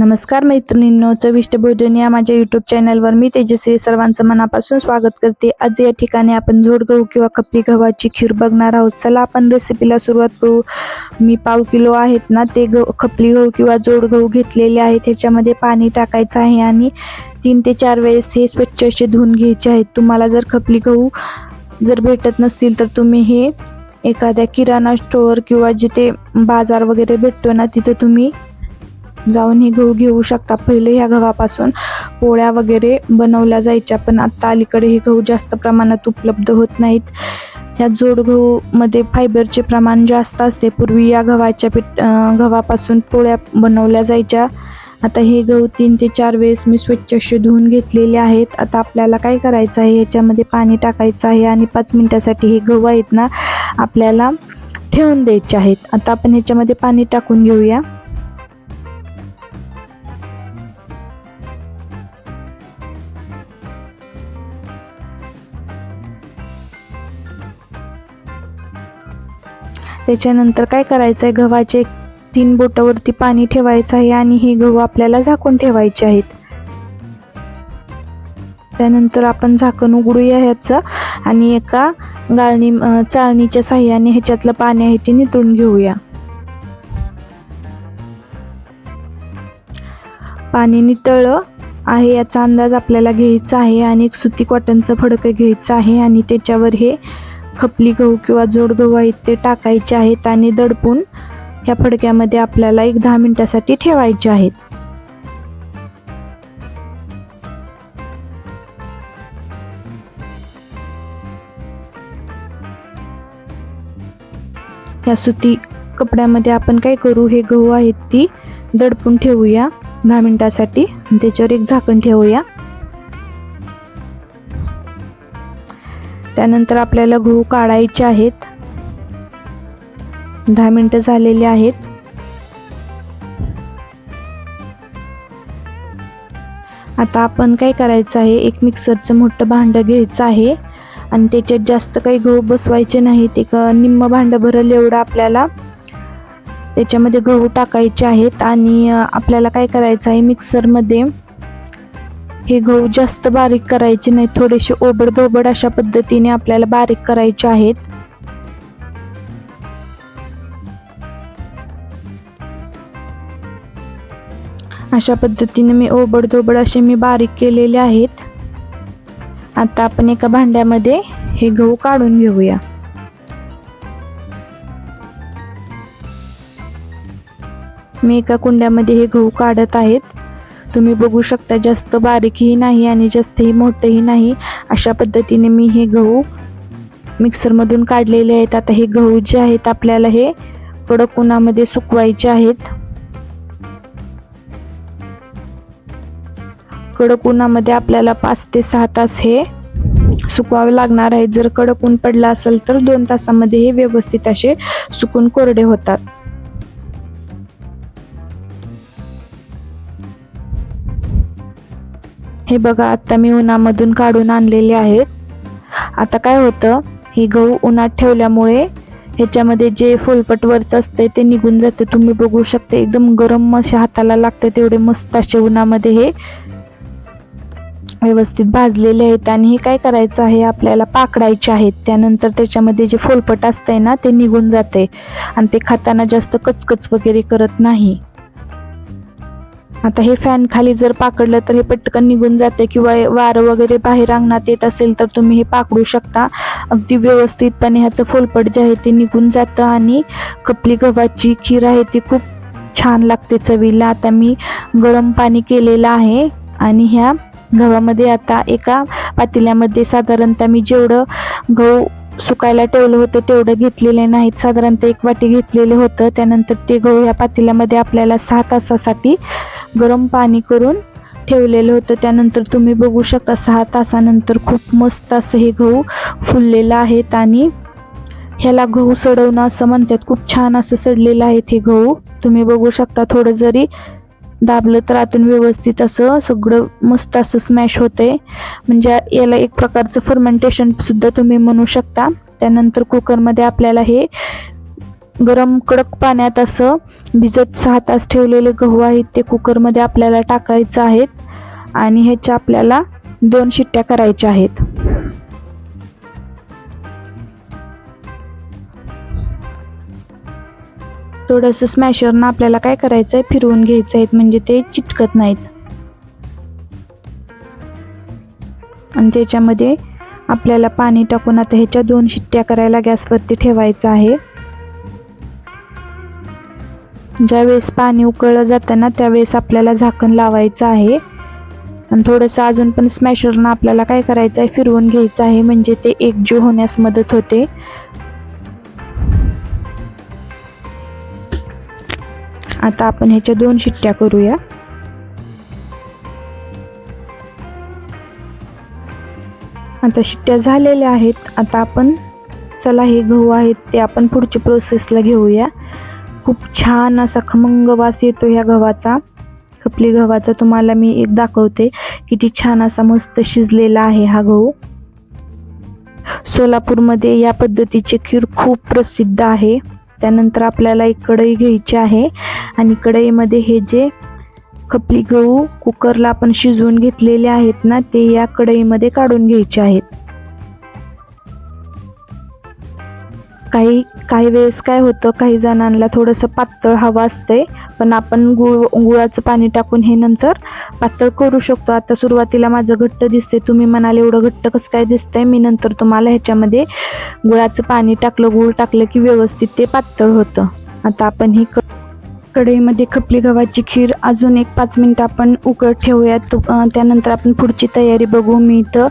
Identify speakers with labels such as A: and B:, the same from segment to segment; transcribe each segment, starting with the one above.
A: नमस्कार मैत्रिणींनो चविष्ट भोजन या माझ्या युट्यूब चॅनलवर मी तेजस्वी सर्वांचं मनापासून स्वागत करते. आज या ठिकाणी आपण जोड गहू किंवा खपली गव्हाची खीर बघणार आहोत. चला आपण रेसिपीला सुरुवात करू. मी पाव किलो आहेत ना ते गहू खपली गहू किंवा जोड गहू घेतलेले आहेत. ह्याच्यामध्ये पाणी टाकायचं आहे आणि तीन ते चार वेळेस हे स्वच्छ असे धुवून घ्यायचे आहेत. तुम्हाला जर खपली गहू जर भेटत नसतील तर तुम्ही हे एखाद्या किराणा स्टोअर किंवा जिथे बाजार वगैरे भेटतो ना तिथं तुम्ही जाऊन हे गहू घेऊ शकता. पहिले ह्या गव्हापासून पोळ्या वगैरे बनवल्या जायच्या पण आत्ता अलीकडे हे गहू जास्त प्रमाणात उपलब्ध होत नाहीत. ह्या जोड गहूमध्ये फायबरचे प्रमाण जास्त असते. पूर्वी या गव्हाच्या पीठ गव्हापासून पोळ्या बनवल्या जायच्या. आता हे गहू तीन ते चार वेळेस मी स्वच्छ असे धुवून घेतलेले आहेत. आता आपल्याला काय करायचं आहे? याच्यामध्ये पाणी टाकायचं आहे आणि पाच मिनटासाठी हे गहू आहेत ना आपल्याला ठेवून द्यायचे आहेत. आता आपण ह्याच्यामध्ये पाणी टाकून घेऊया. त्याच्यानंतर काय करायचं आहे गव्हाचे तीन बोटावरती पाणी ठेवायचं आहे आणि हे गहू आपल्याला झाकून ठेवायचे आहेत. त्यानंतर आपण झाकण उघडूया ह्याचं आणि एका गाळणी चाळणीच्या साह्याने ह्याच्यातलं पाणी आहे ते नितळून घेऊया. पाणी नितळलं आहे याचा अंदाज आपल्याला घ्यायचा आहे आणि एक सुती कॉटनचं फडकं घ्यायचं आहे आणि त्याच्यावर हे खपली गहू किंवा जोड गहू आहेत ते टाकायचे आहेत आणि दडपून ह्या फडक्यामध्ये आपल्याला एक दहा मिनिटासाठी ठेवायचे आहेत. या सुती कपड्यामध्ये आपण काय करू हे गहू आहेत ती दडपून ठेवूया दहा मिनिटासाठी. त्याच्यावर एक झाकण ठेवूया. त्यानंतर आपल्याला गहू काढायचे आहेत. दहा मिनटं झालेले आहेत. आता आपण काय करायचं आहे? एक मिक्सरचं मोठं भांडं घ्यायचं आहे. आणि त्याच्यात जास्त काही गहू बसवायचे नाहीत. एक निम्म भांडं भरल एवढं आपल्याला त्याच्यामध्ये गहू टाकायचे आहेत. आणि आपल्याला काय करायचं आहे? मिक्सरमध्ये हे गहू जास्त बारीक करायचे नाही थोडेसे ओबडधोबड अशा पद्धतीने आपल्याला बारीक करायचे आहेत. अशा पद्धतीने मी ओबडधोबड असे मी बारीक केलेले आहेत. आता आपण एका भांड्यामध्ये हे गहू काढून घेऊया. मी एका कुंड्यामध्ये हे गहू काढत आहेत. तुम्ही बघू शकता जास्त बारीकही नाही आणि जास्तही मोठंही नाही. अशा पद्धतीने मी हे गहू मिक्सरमधून काढलेले आहेत. आता हे गहू जे आहेत आपल्याला हे कडक उन्हामध्ये सुकवायचे आहेत. कडक उन्हामध्ये आपल्याला पाच ते सहा तास हे सुकवावे लागणार आहे. जर कडक ऊन पडला असेल तर दोन तासामध्ये हे व्यवस्थित असे सुकून कोरडे होतात. हे बघा आत्ता मी उन्हामधून काढून आणलेले आहेत. आता काय होतं हे गहू उन्हात ठेवल्यामुळे ह्याच्यामध्ये जे फुलपट वरचं असते ते निघून जाते. तुम्ही बघू शकता एकदम गरम असे हाताला लागते तेवढे मस्त असे उन्हामध्ये हे व्यवस्थित भाजलेले आहेत. आणि हे काय करायचं आहे आपल्याला पाकडायचे आहेत. त्यानंतर त्याच्यामध्ये जे फोलपट असतंय ना ते निघून जाते आणि ते खाताना जास्त कचकच वगैरे करत नाही. आता हे फॅन खाली जर पाकडलं तर हे पटकन निघून जाते किंवा वारं वगैरे बाहेर अंगणात येत असेल तर तुम्ही हे पाकडू शकता. अगदी व्यवस्थितपणे ह्याचं फोलपट जे आहे ते निघून जातं आणि कपली गव्हाची खीर आहे ती खूप छान लागते चवीला. आता मी गरम पाणी केलेलं आहे आणि ह्या गव्हामध्ये आता एका पातेल्यामध्ये साधारणतः मी जेवढं गहू सुकायला ठेवलं होतं तेवढं घेतलेले नाहीत साधारणतः एक वाटी घेतलेलं होतं. त्यानंतर ते गहू या पातेल्यामध्ये आपल्याला सहा तासासाठी गरम पाणी करून ठेवलेलं होतं. त्यानंतर तुम्ही बघू शकता सहा तासानंतर खूप मस्त असं हे गहू फुललेलं आहेत आणि ह्याला गहू सडवणं असं म्हणतात. खूप छान असं सडलेलं आहे हे गहू. तुम्ही बघू शकता थोडं जरी दाबलं तर आतून व्यवस्थित असं सगळं मस्त असं स्मॅश होते. म्हणजे याला एक प्रकारचं फर्मेंटेशन सुद्धा तुम्ही म्हणू शकता. त्यानंतर कुकरमध्ये आपल्याला हे गरम कडक पाण्यात असं भिजत सहा तास ठेवलेले गहू आहेत ते कुकरमध्ये आपल्याला टाकायचं आहेत. आणि ह्याच्या आपल्याला दोन शिट्ट्या करायच्या आहेत. थोडंसं स्मॅशरनं आपल्याला काय करायचं आहे फिरवून घ्यायचं आहे म्हणजे ते चिटकत नाहीत. आणि त्याच्यामध्ये आपल्याला पाणी टाकून आता ह्याच्या दोन शिट्ट्या करायला गॅसवरती ठेवायचं आहे. ज्यावेळेस पाणी उकळलं जातं ना त्यावेळेस आपल्याला झाकण लावायचं आहे. आणि थोडंसं अजून पण स्मॅशरनं आपल्याला काय करायचं आहे फिरवून घ्यायचं आहे. म्हणजे ते एकजीव होण्यास मदत होते. आता आपण ह्याच्या दोन शिट्ट्या करूया. आता शिट्ट्या झालेल्या आहेत. आता आपण चला हे गहू आहेत ते आपण पुढच्या प्रोसेसला घेऊया. खूप छान असा खमंग वास येतो ह्या गव्हाचा. खपली गव्हाचा तुम्हाला मी एक दाखवते. किती छान असा मस्त शिजलेला आहे हा गहू. सोलापूरमध्ये या पद्धतीचे खीर खूप प्रसिद्ध आहे. त्यानंतर आपल्याला एक कढई घ्यायची आहे. आणि कढईमध्ये हे जे खपली गहू कुकरला आपण शिजवून घेतलेले आहेत ना ते या कढईमध्ये काढून घ्यायचे आहेत. काही काही वेळेस काय होतं काही जणांना थोडंसं पातळ हवं असते पण आपण गुळ गुळाचं पाणी टाकून हे नंतर पातळ करू शकतो. आता सुरुवातीला माझं घट्ट दिसते तुम्ही म्हणाले एवढं घट्ट कसं काय दिसतंय? मी नंतर तुम्हाला ह्याच्यामध्ये गुळाचं पाणी टाकलं गुळ टाकलं की व्यवस्थित ते पातळ होतं. आता आपण ही क कढईमध्ये खपली गव्हाची खीर. अजून एक पाच मिनटं आपण उकळत ठेवूयात. त्यानंतर आपण पुढची तयारी बघू. मी इथं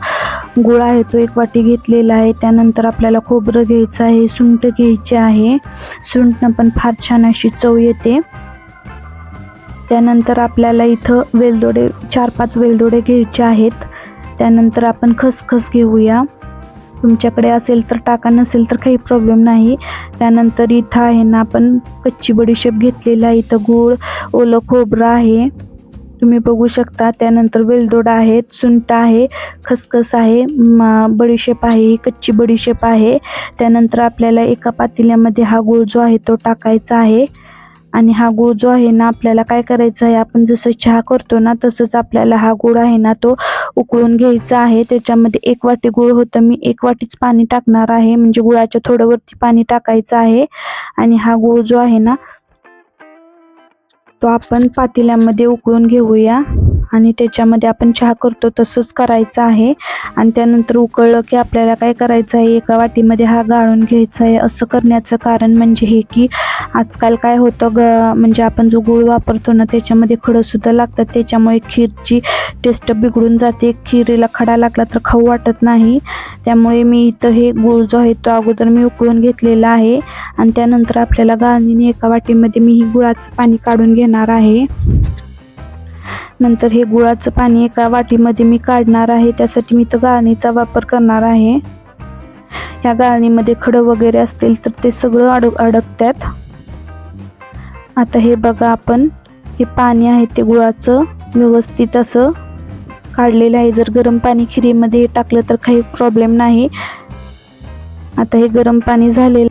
A: गुळ आहे तो एक वाटी घेतलेला आहे. त्यानंतर आपल्याला खोबरं घ्यायचं आहे सुंठ घ्यायची आहे. सुंठनं पण फार छान अशी चव येते. त्यानंतर आपल्याला इथं वेलदोडे चार पाच वेलदोडे घ्यायचे आहेत. त्यानंतर आपण खसखस घेऊया. तुमच्याकडे असेल तर टाका नसेल तर काही प्रॉब्लेम नाही. त्यानंतर इथं आहे ना आपण कच्ची बडीशेप घेतलेला आहे. इथं गूळ ओलं खोबरं आहे. तुम्ही बघू शकता त्यानंतर वेलदोड आहेत सुंट आहे खसखस आहे बडीशेप आहे ही कच्ची बडीशेप आहे. त्यानंतर आपल्याला एका पातेल्यामध्ये हा गूळ जो आहे तो टाकायचा आहे. आणि हा गूळ जो आहे ना आपल्याला काय करायचं आहे आपण जसं चहा करतो ना तसंच आपल्याला हा गूळ आहे ना तो उकळून घ्यायचा आहे. त्याच्यामध्ये एक वाटी गूळ होतं. मी एक वाटीच पाणी टाकणार आहे. म्हणजे गुळाच्या थोडं वरती पाणी टाकायचं आहे. आणि हा गूळ जो आहे ना तो आपण पातेल्यामध्ये उकळून घेऊया. आणि त्याच्यामध्ये आपण चहा करतो तसंच करायचं आहे. आणि त्यानंतर उकळलं की आपल्याला काय करायचं आहे? एका वाटीमध्ये हा गाळून घ्यायचा आहे. असं करण्याचं कारण म्हणजे हे की आजकाल काय होतं ग म्हणजे आपण जो गूळ वापरतो ना त्याच्यामध्ये खडंसुद्धा लागतात. त्याच्यामुळे खीरची टेस्ट बिघडून जाते. खिरीला खडा लागला तर खाऊ वाटत नाही. त्यामुळे मी इथं हे गूळ जो आहे तो अगोदर मी उकळून घेतलेला आहे. आणि त्यानंतर आपल्याला गाळणीने एका वाटीमध्ये मी ही गुळाचं पाणी काढून घेणार आहे. नंतर हे गुळाचं पाणी एका वाटीमध्ये मी काढणार आहे. त्यासाठी मी तर गाळणीचा वापर करणार आहे. या गाळणीमध्ये खडं वगैरे असतील तर ते सगळं अड अडकतात आता हे बघा आपण हे पाणी आहे ते गुळाचं. व्यवस्थित असं काढलेलं आहे. जर गरम पाणी खिरीमध्ये टाकलं तर काही प्रॉब्लेम नाही. आता हे गरम पाणी झालेलं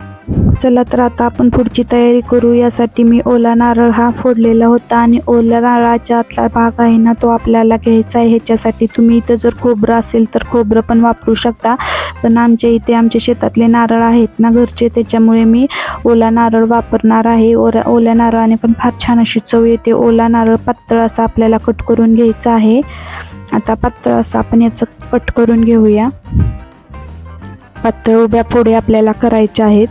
A: चला तर आता आपण पुढची तयारी करू. यासाठी मी ओला नारळ हा फोडलेला होता आणि ओल्या नारळाच्या आतला भाग आहे ना तो आपल्याला घ्यायचा आहे. ह्याच्यासाठी तुम्ही इथं जर खोबरं असेल तर खोबरं पण वापरू शकता. पण आमच्या इथे आमच्या शेतातले नारळ आहेत ना घरचे त्याच्यामुळे मी ओला नारळ वापरणार आहे. ओरा ओल्या नारळाने पण फार छान अशी चव येते. ओला नारळ पातळ असा आपल्याला कट करून घ्यायचा आहे. आता पातळ असं आपण याचं कट करून घेऊया. पातळ उभ्या फोडी आपल्याला करायच्या आहेत.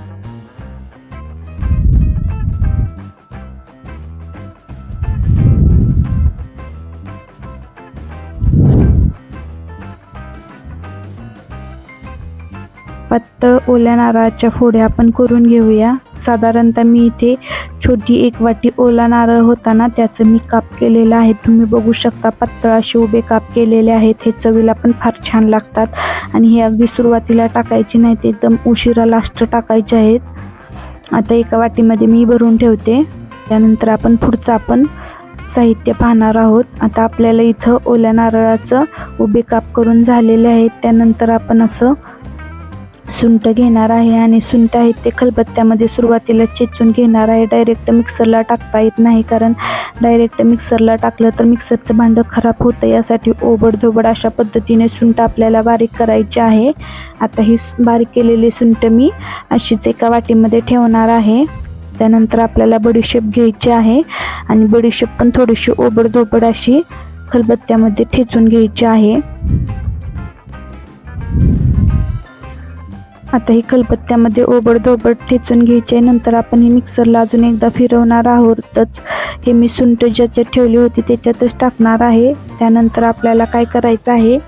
A: पातळ ओल्या नारळाच्या फोड्या आपण करून घेऊया. साधारणतः मी इथे छोटी एक वाटी ओला नारळ होता ना त्याचं मी काप केलेलं आहे. तुम्ही बघू शकता पातळ असे उभे काप केलेले आहेत. हे चवीला पण फार छान लागतात आणि हे अगदी सुरुवातीला टाकायचे नाहीत एकदम उशिरा लास्ट टाकायचे आहेत. आता एका वाटीमध्ये मी भरून ठेवते. त्यानंतर आपण पुढचं आपण साहित्य पाहणार आहोत. आता आपल्याला इथं ओल्या नारळाचं उभे काप करून झालेले आहेत. त्यानंतर आपण असं सुंट घेणार आहे आणि सुंट आहेत ते खलबत्त्यामध्ये सुरुवातीला चेचून घेणार आहे. डायरेक्ट मिक्सरला टाकता येत नाही कारण डायरेक्ट मिक्सरला टाकलं तर मिक्सरचं भांडं खराब होतं. यासाठी ओबडधोबड अशा पद्धतीने सुंट आपल्याला बारीक करायची आहे. आता ही सु- बारीक केलेली सुंट मी अशीच एका वाटीमध्ये ठेवणार आहे. त्यानंतर आपल्याला बडीशेप घ्यायची आहे आणि बडीशेप पण थोडीशी ओबडधोबड अशी खलबत्त्यामध्ये ठेचून घ्यायची आहे. आता ही खलबत्त्यामध्ये ओबडधोबड ठेचून घ्यायचे नंतर आपण हे मिक्सरला अजून एकदा फिरवणार आहोतच. हे मी सुंट ज्याच्यात ठेवली होती त्याच्यातच टाकणार आहे. त्यानंतर आपल्याला काय करायचं आहे?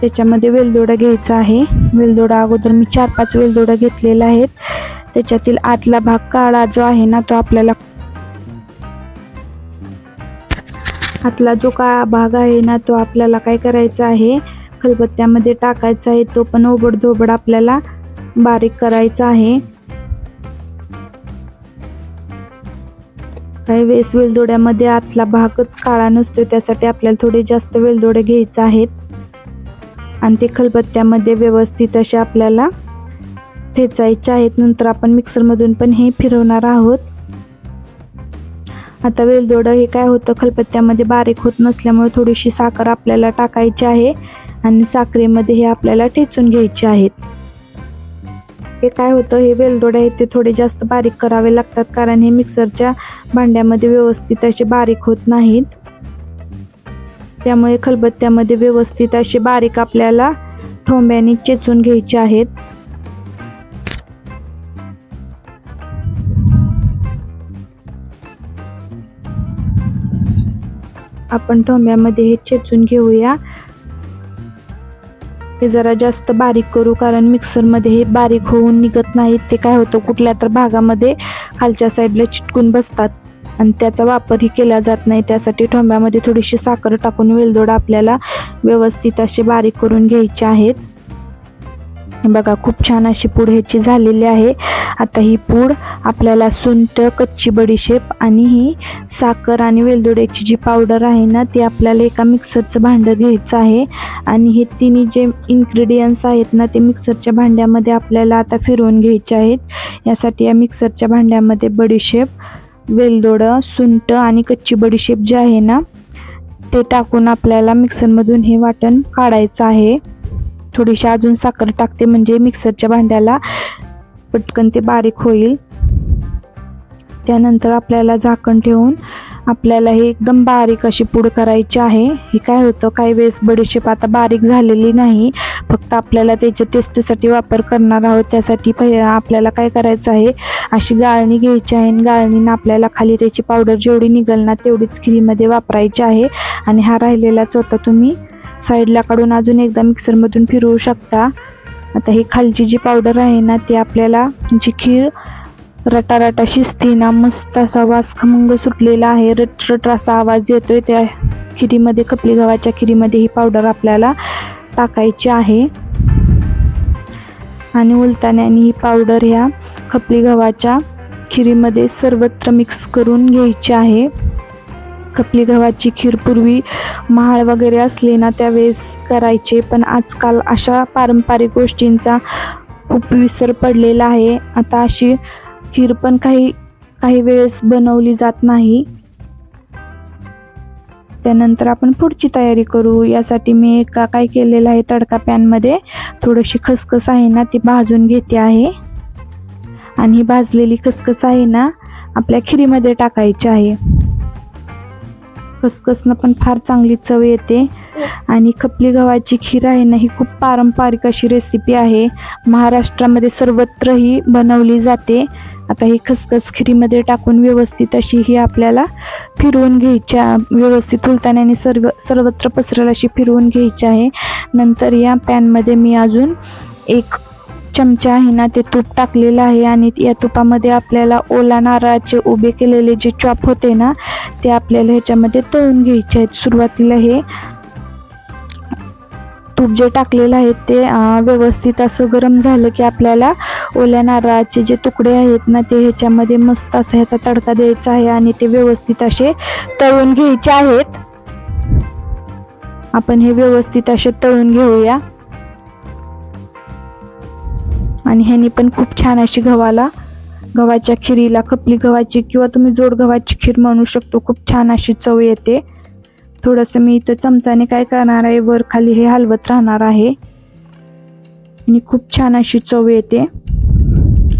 A: त्याच्यामध्ये वेलदोडा घ्यायचा आहे. वेलदोडा अगोदर मी चार पाच वेलदोडा घेतलेला आहेत. त्याच्यातील आतला भाग काळा जो आहे ना तो आपल्याला आतला जो काळा भाग आहे ना तो आपल्याला काय करायचा आहे? खलबत्त्यामध्ये टाकायचा आहे. तो पण ओबडधोबड आपल्याला बारीक करायचा आहे. काही वेळेस वेलदोड्यामध्ये आतला भागच काळा नसतो त्यासाठी आपल्याला थोडे जास्त वेलदोडे घ्यायचे आहेत. आणि ते खलबत्त्यामध्ये व्यवस्थित असे आपल्याला ठेचायचे आहेत. नंतर आपण मिक्सरमधून पण हे फिरवणार आहोत. आता वेलदोडं हे काय होतं? खलबत्त्यामध्ये बारीक होत नसल्यामुळे थोडीशी साखर आपल्याला टाकायची आहे आणि साखरेमध्ये हे आपल्याला ठेचून घ्यायचे आहेत. हे काय होतं? हे वेलदोडे आहेत ते थोडे जास्त बारीक करावे लागतात कारण हे मिक्सरच्या भांड्यामध्ये व्यवस्थित असे बारीक होत नाहीत. त्यामुळे खलबत्त्यामध्ये व्यवस्थित असे बारीक आपल्याला ठोंब्याने चेचून घ्यायचे आहेत. आपण ठोंब्यामध्ये हे चेचून घेऊया. हे जरा जास्त बारीक करू कारण मिक्सरमध्ये हे बारीक होऊन निघत नाहीत ते काय होतं कुठल्या तर भागामध्ये खालच्या साईडला चिटकून बसतात. आणि त्याचा वापरही केला जात नाही. त्यासाठी ठोंब्यामध्ये थोडीशी साखर टाकून वेलदोड आपल्याला व्यवस्थित असे बारीक करून घ्यायचे आहेत. बघा खूप छान अशी पूड ह्याची झालेली आहे. आता ही पूड आपल्याला सुंट कच्ची बडीशेप आणि ही साखर आणि वेलदोड्याची जी पावडर आहे ना ती आपल्याला एका मिक्सरचं भांडं घ्यायचं आहे. आणि हे तिन्ही जे इन्ग्रेडियंट्स आहेत ना ते मिक्सरच्या भांड्यामध्ये आपल्याला आता फिरवून घ्यायचे आहेत. यासाठी या मिक्सरच्या भांड्यामध्ये बडीशेप वेलदोडं सुंट आणि कच्ची बडीशेप जे आहे ना ते टाकून आपल्याला मिक्सरमधून हे वाटण काढायचं आहे. थोडीशी अजून साखर टाकते म्हणजे मिक्सरच्या भांड्याला पटकन ते बारीक होईल. त्यानंतर आपल्याला झाकण ठेवून आपल्याला हे एकदम बारीक अशी पूड करायची आहे. हे काय होतं काही वेळेस बडीशेप आता बारीक झालेली नाही फक्त आपल्याला त्याच्या टेस्टसाठी वापर करणार आहोत. त्यासाठी पहि आपल्याला काय करायचं आहे अशी गाळणी घ्यायची आहे आणि गाळणीनं आपल्याला खाली त्याची पावडर जेवढी निघाल ना तेवढीच खिरीमध्ये वापरायची आहे. आणि हा राहिलेला चोथा तुम्ही साईडला काढून अजून एकदा मिक्सरमधून फिरवू शकता. आता ही खालची जी पावडर आहे ना ती आपल्याला जी खीर रटारटा शिजती ना मस्त असा वास खमंग सुटलेला आहे. रट रट असा आवाज येतोय त्या खिरीमध्ये कपली गव्हाच्या खिरीमध्ये ही पावडर आपल्याला टाकायची आहे. आणि उलताण्याने ही पावडर ह्या खपली गव्हाच्या खिरीमध्ये सर्वत्र मिक्स करून घ्यायची आहे. खपली गव्हाची खीर पूर्वी महाळ वगैरे असले ना त्यावेळेस करायचे. पण आजकाल अशा पारंपरिक गोष्टींचा खूप विसर पडलेला आहे. आता अशी खीर पण काही काही वेळेस बनवली जात नाही. त्यानंतर आपण पुढची तयारी करू. यासाठी मी एका काय केलेलं आहे तडका पॅनमध्ये थोडीशी खसखस आहे ना ती भाजून घेते आहे. आणि ही भाजलेली खसखस आहे ना आपल्या खिरीमध्ये टाकायची आहे. खसखसनं पण फार चांगली चव येते. आणि खपली गव्हाची खीर आहे ना ही खूप पारंपरिक अशी रेसिपी आहे. महाराष्ट्रामध्ये सर्वत्र ही बनवली जाते. आता ही खसखस खिरीमध्ये टाकून व्यवस्थित अशी ही आपल्याला फिरवून घ्यायच्या व्यवस्थित उलताण्याने सर्व सर्वत्र पसरेल अशी फिरवून घ्यायची आहे. नंतर या पॅनमध्ये मी अजून एक चमचा आहे ना ते तूप टाकलेलं आहे आणि या तुपामध्ये आपल्याला ओला नारळाचे उभे केलेले जे चॉप होते ना ते आपल्याला ह्याच्यामध्ये तळून घ्यायचे आहेत. सुरुवातीला हे तूप जे टाकलेलं आहे ते व्यवस्थित असं गरम झालं की आपल्याला ओल्या नारळाचे जे तुकडे आहेत ना ते ह्याच्यामध्ये मस्त असं ह्याचा तडका द्यायचा आहे आणि ते व्यवस्थित असे तळून घ्यायचे आहेत. आपण हे व्यवस्थित असे तळून घेऊया. आणि ह्यानी पण खूप छान अशी गव्हाला गव्हाच्या खिरीला खपली गव्हाची किंवा तुम्ही जोड गव्हाची खीर म्हणू शकतो. खूप छान अशी चव येते. थोडंसं मी इथं चमचाने काय करणार आहे वर खाली हे हलवत राहणार आहे. आणि खूप छान अशी चव येते.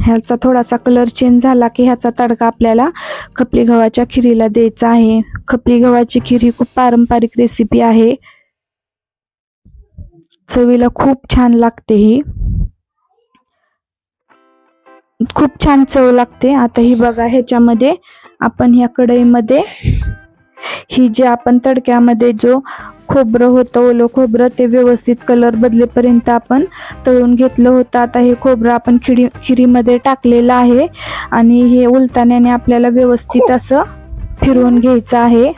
A: ह्याचा थोडासा कलर चेंज झाला की ह्याचा तडका आपल्याला खपली गव्हाच्या खिरीला द्यायचा आहे. खपली गव्हाची खीर ही खूप पारंपरिक रेसिपी आहे. चवीला खूप छान लागते ही. खूप छान चव लागते. आता ही बघा ह्याच्यामध्ये आपण ह्या कढईमध्ये ही जे आपण तडक्यामध्ये जो खोबरं होतं ओलं खोबरं ते व्यवस्थित कलर बदलेपर्यंत आपण तळून घेतलं होतं. आता हे खोबरं आपण खिडी खिरीमध्ये टाकलेलं आहे आणि हे उलताण्याने आपल्याला व्यवस्थित असं फिरवून घ्यायचं आहे.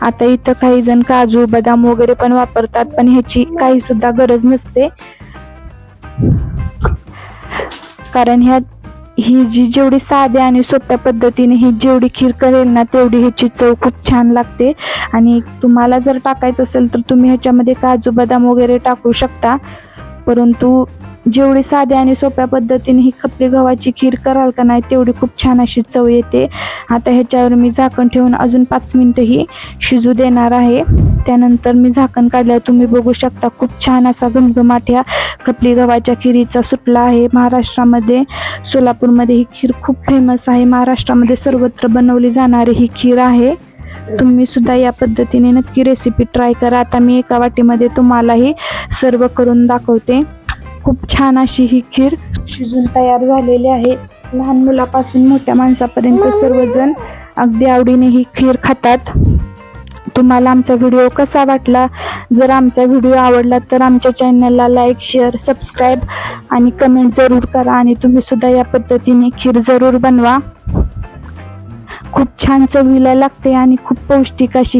A: आता इथं काही जण काजू बदाम वगैरे पण वापरतात पण ह्याची काही सुद्धा गरज नसते. कारण ह्या ही जी जेवढी साध्या आणि सोप्या पद्धतीने ही जेवढी खीर करेल ना तेवढी ह्याची चव खूप छान लागते. आणि तुम्हाला जर टाकायचं असेल तर तुम्ही ह्याच्यामध्ये काजू बदाम वगैरे टाकू शकता. परंतु जेवढी साध्या आणि सोप्या पद्धतीने ही खपली गव्हाची खीर कराल का नाही तेवढी खूप छान अशी चव येते. आता ह्याच्यावर मी झाकण ठेवून अजून पाच मिनटं ही शिजू देणार आहे. त्यानंतर मी झाकण काढल्यावर तुम्ही बघू शकता खूप छान असा घमघमाट ह्या खपली गव्हाच्या खिरीचा सुटला आहे. महाराष्ट्रामध्ये सोलापूरमध्ये ही खीर खूप फेमस आहे. महाराष्ट्रामध्ये सर्वत्र बनवली जाणारी ही खीर आहे. तुम्ही सुद्धा या पद्धतीने नक्की रेसिपी ट्राय करा. आता मी एका वाटीमध्ये तुम्हाला ही सर्व करून दाखवते. खूप छान अशी ही खीर शिजून तयार झालेली आहे. लहान मुलापासून मोठ्या माणसापर्यंत सर्वजण अगदी आवडीने ही खीर खातात. तुम्हाला आमचा व्हिडिओ कसा वाटला? जर आमचा व्हिडिओ आवडला तर आमच्या चॅनलला लाईक शेअर सबस्क्राईब आणि कमेंट जरूर करा आणि तुम्ही सुद्धा या पद्धतीने खीर जरूर बनवा. खूप छान चवीला लागते आणि खूप पौष्टिक अशी